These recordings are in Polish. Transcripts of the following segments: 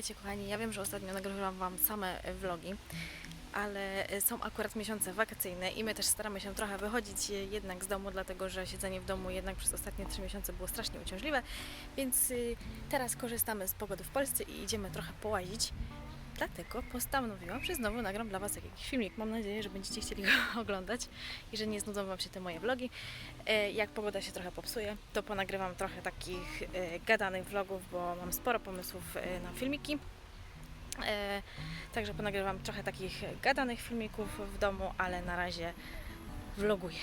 Witajcie kochani, ja wiem, że ostatnio nagrywam Wam same e, vlogi, ale e, są akurat miesiące wakacyjne i my też staramy się trochę wychodzić e, jednak z domu, dlatego że siedzenie w domu jednak przez ostatnie trzy miesiące było strasznie uciążliwe, więc teraz korzystamy z pogody w Polsce i idziemy trochę połazić. Dlatego postanowiłam, że znowu nagram dla Was jakiś filmik. Mam nadzieję, że będziecie chcieli go oglądać i że nie znudzą Wam się te moje vlogi. E, Jak pogoda się trochę popsuje, to ponagrywam trochę takich e, gadanych vlogów, bo mam sporo pomysłów e, na filmiki. Także ponagrywam trochę takich gadanych filmików w domu, ale na razie vloguję.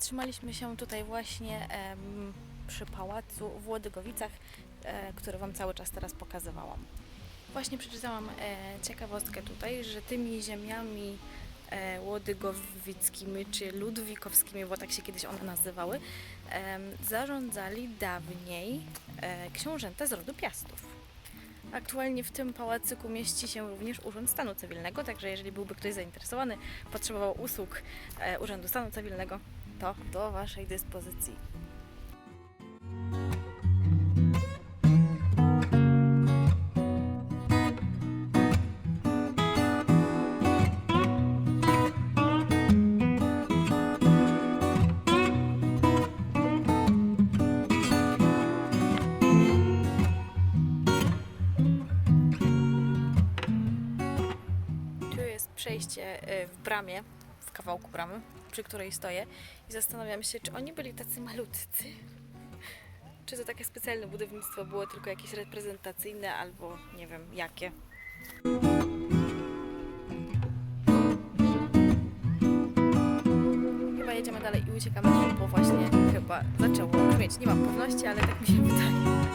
Zatrzymaliśmy się tutaj właśnie em, przy pałacu w Łodygowicach, e, który Wam cały czas teraz pokazywałam. Właśnie przeczytałam e, ciekawostkę tutaj, że tymi ziemiami e, łodygowickimi czy ludwikowskimi, bo tak się kiedyś one nazywały, em, zarządzali dawniej e, książęta z rodu Piastów. Aktualnie w tym pałacyku mieści się również Urząd Stanu Cywilnego, także jeżeli byłby ktoś zainteresowany, potrzebował usług e, Urzędu Stanu Cywilnego, to do Waszej dyspozycji. Przejście e, w bramie, kawałku bramy, przy której stoję i zastanawiam się, czy oni byli tacy malutcy. Czy to takie specjalne budownictwo było tylko jakieś reprezentacyjne albo nie wiem jakie. Chyba jedziemy dalej i uciekamy, bo właśnie chyba zaczęło grzmieć. Nie mam pewności, ale tak mi się wydaje.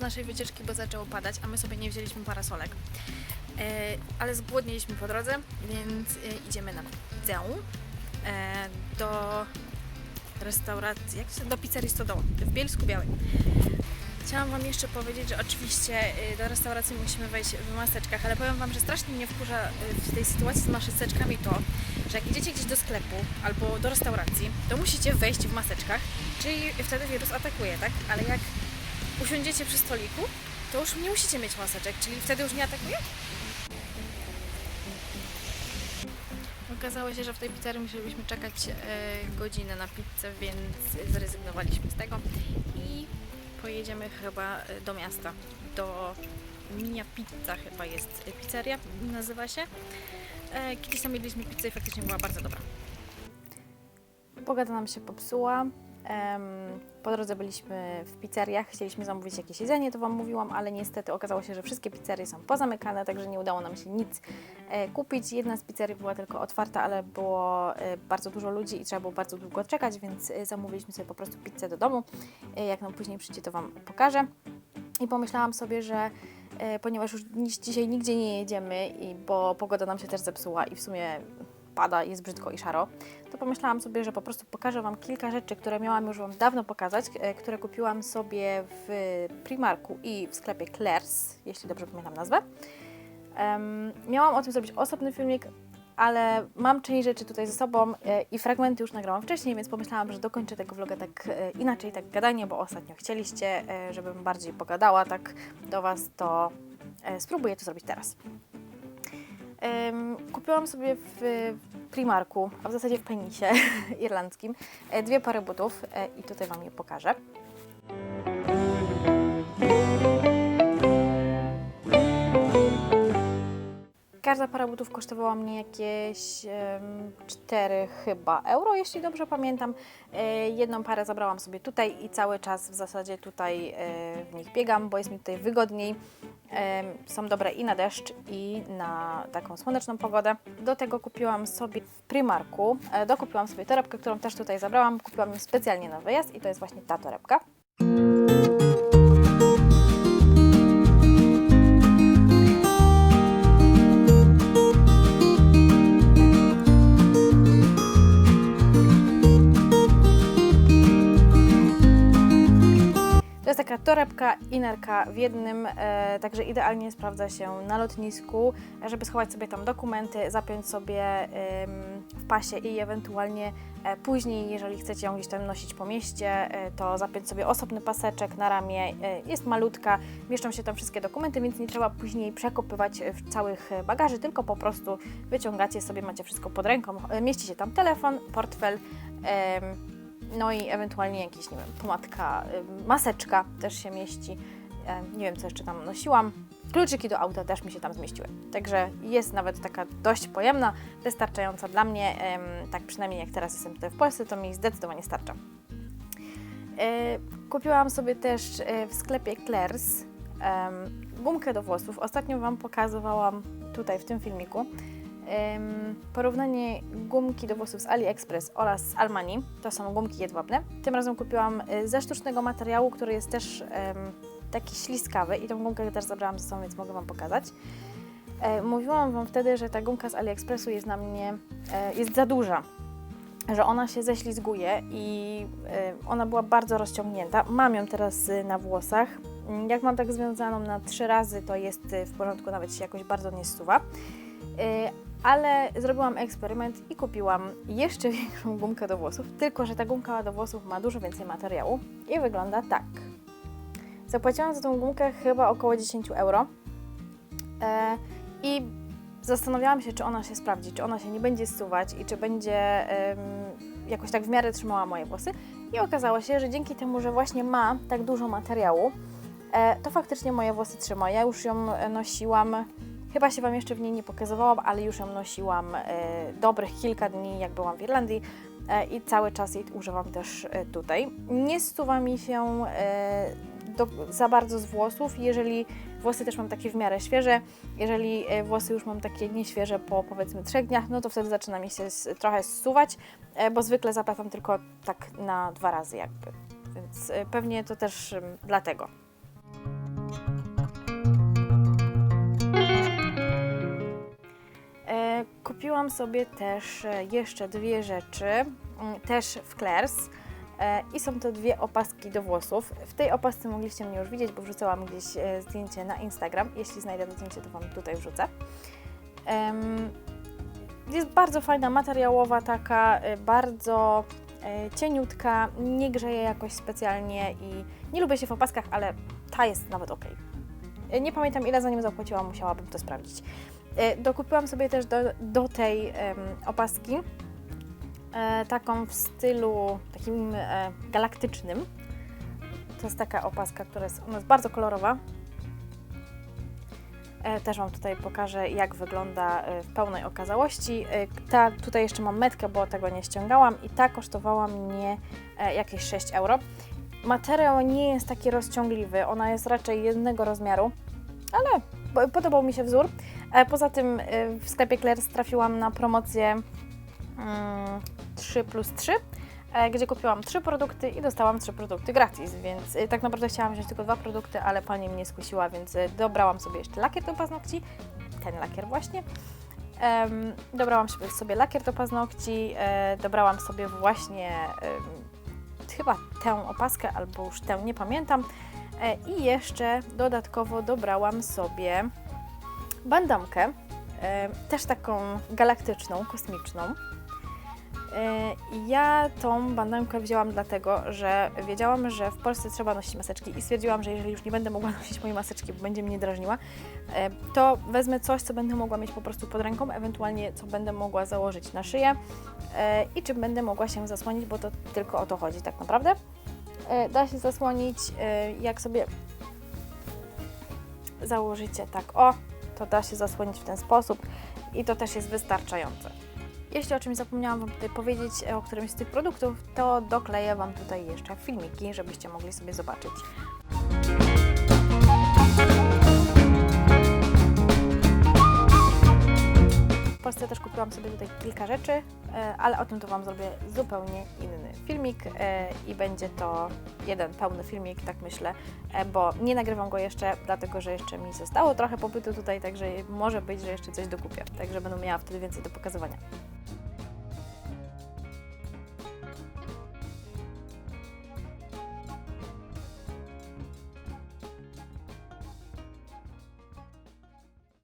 Z naszej wycieczki, bo zaczęło padać, a my sobie nie wzięliśmy parasolek. E, ale zgłodniliśmy po drodze, więc e, idziemy na pizzę e, do restauracji, jak się, do pizzerii Stodoła w Bielsku Białej. Chciałam Wam jeszcze powiedzieć, że oczywiście do restauracji musimy wejść w maseczkach, ale powiem Wam, że strasznie mnie wkurza w tej sytuacji z maseczkami to, że jak idziecie gdzieś do sklepu albo do restauracji, to musicie wejść w maseczkach, czyli wtedy wirus atakuje, tak? Ale jak usiądziecie przy stoliku, to już nie musicie mieć maseczek, czyli wtedy już nie atakuje? Okazało się, że w tej pizzerii musielibyśmy czekać e, godzinę na pizzę, więc zrezygnowaliśmy z tego i pojedziemy chyba e, do miasta, do Minia Pizza chyba jest pizzeria, nazywa się. E, kiedyś tam jedliśmy pizzę i faktycznie była bardzo dobra. Pogoda nam się popsuła. Po drodze byliśmy w pizzeriach, chcieliśmy zamówić jakieś jedzenie, to Wam mówiłam, ale niestety okazało się, że wszystkie pizzerie są pozamykane, także nie udało nam się nic e, kupić. Jedna z pizzerii była tylko otwarta, ale było e, bardzo dużo ludzi i trzeba było bardzo długo czekać, więc e, zamówiliśmy sobie po prostu pizzę do domu. Jak nam później przyjdzie, to Wam pokażę. I pomyślałam sobie, że ponieważ już dzisiaj nigdzie nie jedziemy, i bo pogoda nam się też zepsuła i w sumie pada, jest brzydko i szaro, to pomyślałam sobie, że po prostu pokażę Wam kilka rzeczy, które miałam już Wam dawno pokazać, e, które kupiłam sobie w Primarku i w sklepie Claire's, jeśli dobrze pamiętam nazwę. Em, miałam o tym zrobić osobny filmik, ale mam część rzeczy tutaj ze sobą e, i fragmenty już nagrałam wcześniej, więc pomyślałam, że dokończę tego vloga tak e, inaczej, tak gadanie, bo ostatnio chcieliście, żebym bardziej pogadała tak do Was, to spróbuję to zrobić teraz. Kupiłam sobie w Primarku, a w zasadzie w Penisie irlandzkim, e, dwie pary butów e, i tutaj Wam je pokażę. Każda para butów kosztowała mnie jakieś em, 4 chyba euro, jeśli dobrze pamiętam. E, jedną parę zabrałam sobie tutaj i cały czas w zasadzie tutaj e, w nich biegam, bo jest mi tutaj wygodniej. Em, są dobre i na deszcz, i na taką słoneczną pogodę. Do tego kupiłam sobie w Primarku, e, dokupiłam sobie torebkę, którą też tutaj zabrałam. Kupiłam ją specjalnie na wyjazd i to jest właśnie ta torebka. Taka torebka i nerka w jednym, e, także idealnie sprawdza się na lotnisku, żeby schować sobie tam dokumenty, zapiąć sobie em, w pasie i ewentualnie e, później, jeżeli chcecie ją gdzieś tam nosić po mieście, e, to zapiąć sobie osobny paseczek na ramię. E, jest malutka, mieszczą się tam wszystkie dokumenty, więc nie trzeba później przekopywać e, w całych e, bagaży, tylko po prostu wyciągacie sobie, macie wszystko pod ręką. E, Mieści się tam telefon, portfel, em, no i ewentualnie jakiś, nie wiem, pomadka, y, maseczka też się mieści. E, Nie wiem, co jeszcze tam nosiłam. Kluczyki do auta też mi się tam zmieściły. Także jest nawet taka dość pojemna, wystarczająca dla mnie. Tak przynajmniej jak teraz jestem tutaj w Polsce, to mi zdecydowanie starcza. E, Kupiłam sobie też e, w sklepie em, gumkę do włosów. Ostatnio Wam pokazywałam tutaj w tym filmiku porównanie gumki do włosów z AliExpress oraz z Almani. To są gumki jedwabne. Tym razem kupiłam e, ze sztucznego materiału, który jest też taki śliskawy i tą gumkę też zabrałam ze sobą, więc mogę Wam pokazać. E, Mówiłam Wam wtedy, że ta gumka z AliExpressu jest na mnie, e, jest za duża, że ona się ześlizguje i e, ona była bardzo rozciągnięta. Mam ją teraz e, na włosach. Jak mam tak związaną na trzy razy, to jest e, w porządku, nawet się jakoś bardzo nie zsuwa. Ale zrobiłam eksperyment i kupiłam jeszcze większą gumkę do włosów, tylko że ta gumka do włosów ma dużo więcej materiału i wygląda tak. Zapłaciłam za tą gumkę chyba około 10 euro e, i zastanawiałam się, czy ona się sprawdzi, czy ona się nie będzie zsuwać i czy będzie jakoś tak w miarę trzymała moje włosy. I okazało się, że dzięki temu, że właśnie ma tak dużo materiału, e, to faktycznie moje włosy trzyma. Ja już ją e, nosiłam, chyba się Wam jeszcze w niej nie pokazywałam, ale już ją nosiłam e, dobrych kilka dni, jak byłam w Irlandii e, i cały czas jej używam też e, tutaj. Nie zsuwa mi się do, za bardzo z włosów, jeżeli włosy też mam takie w miarę świeże, jeżeli włosy już mam takie nieświeże po powiedzmy trzech dniach, no to wtedy zaczyna mi się s- trochę zsuwać, bo zwykle zaplatam tylko tak na dwa razy jakby, więc pewnie to też dlatego. Kupiłam sobie też e, jeszcze dwie rzeczy, mm, też w Claire's. E, I są to dwie opaski do włosów. W tej opasce mogliście mnie już widzieć, bo wrzucałam gdzieś e, zdjęcie na Instagram. Jeśli znajdę to zdjęcie, to Wam tutaj wrzucę. Jest bardzo fajna, materiałowa taka, bardzo cieniutka, nie grzeje jakoś specjalnie i nie lubię się w opaskach, ale ta jest nawet ok. Nie pamiętam ile za nią zapłaciłam, musiałabym to sprawdzić. E, Dokupiłam sobie też do, do tej em, opaski e, taką w stylu takim e, galaktycznym. To jest taka opaska, która jest, ona jest bardzo kolorowa. E, też Wam tutaj pokażę, jak wygląda e, w pełnej okazałości. E, ta, tutaj jeszcze mam metkę, bo tego nie ściągałam i ta kosztowała mnie e, jakieś 6 euro. Materiał nie jest taki rozciągliwy, ona jest raczej jednego rozmiaru, ale podobał mi się wzór. E, Poza tym e, w sklepie Claire's trafiłam na promocję mm, 3 plus 3, e, gdzie kupiłam trzy produkty i dostałam trzy produkty gratis, więc tak naprawdę chciałam wziąć tylko dwa produkty, ale pani mnie skusiła, więc dobrałam sobie jeszcze lakier do paznokci, ten lakier właśnie. Dobrałam sobie, lakier do paznokci, dobrałam sobie właśnie chyba tę opaskę albo już tę, nie pamiętam. E, I jeszcze dodatkowo dobrałam sobie bandamkę, e, też taką galaktyczną, kosmiczną. E, Ja tą bandamkę wzięłam dlatego, że wiedziałam, że w Polsce trzeba nosić maseczki i stwierdziłam, że jeżeli już nie będę mogła nosić mojej maseczki, bo będzie mnie drażniła, to wezmę coś, co będę mogła mieć po prostu pod ręką, ewentualnie co będę mogła założyć na szyję i czym będę mogła się zasłonić, bo to tylko o to chodzi tak naprawdę. E, Da się zasłonić, e, jak sobie założycie tak o, to da się zasłonić w ten sposób i to też jest wystarczające. Jeśli o czymś zapomniałam Wam tutaj powiedzieć e, o którymś z tych produktów, to dokleję Wam tutaj jeszcze filmiki, żebyście mogli sobie zobaczyć. Polsce też kupiłam sobie tutaj kilka rzeczy, e, ale o tym to Wam zrobię zupełnie inny filmik e, i będzie to jeden pełny filmik, tak myślę, e, bo nie nagrywam go jeszcze, dlatego że jeszcze mi zostało trochę pobytu tutaj, także może być, że jeszcze coś dokupię, także będę miała wtedy więcej do pokazywania.